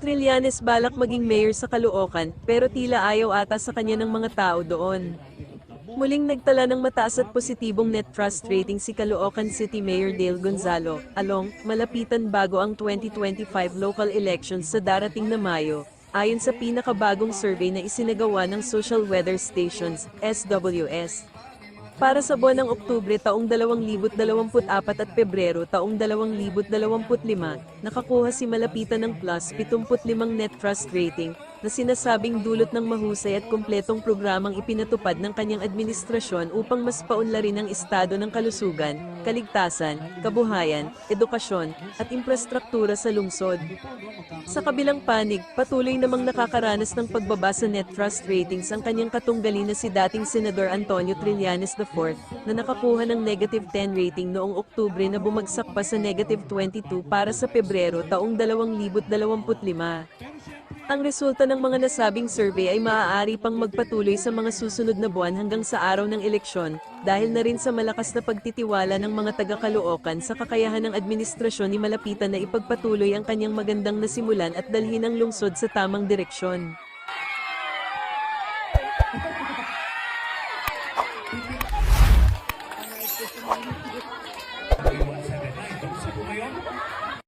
Trillanes balak maging mayor sa Caloocan, pero tila ayaw ata sa kanya ng mga tao doon. Muling nagtala ng mataas at positibong net trust rating si Caloocan City Mayor Dale Gonzalo, along, malapitan bago ang 2025 local elections sa darating na Mayo, ayon sa pinakabagong survey na isinagawa ng Social Weather Stations, SWS. Para sa buwan ng Oktubre taong 2024 at Pebrero taong 2025, nakakuha si Malapitan ng plus 75 net trust rating, na sinasabing dulot ng mahusay at kumpletong programang ipinatupad ng kanyang administrasyon upang mas paunlarin ang estado ng kalusugan, kaligtasan, kabuhayan, edukasyon, at infrastruktura sa lungsod. Sa kabilang panig, patuloy namang nakakaranas ng pagbaba sa net trust ratings ang kanyang katunggali na si dating Senador Antonio Trillanes IV, na nakakuha ng negative 10 rating noong Oktubre na bumagsak pa sa negative 22 para sa Pebrero taong 2025. Ang resulta ng mga nasabing survey ay maaari pang magpatuloy sa mga susunod na buwan hanggang sa araw ng eleksyon, dahil na rin sa malakas na pagtitiwala ng mga taga-Caloocan sa kakayahan ng administrasyon ni Malapitan na ipagpatuloy ang kanyang magandang nasimulan at dalhin ang lungsod sa tamang direksyon. Po ngayon,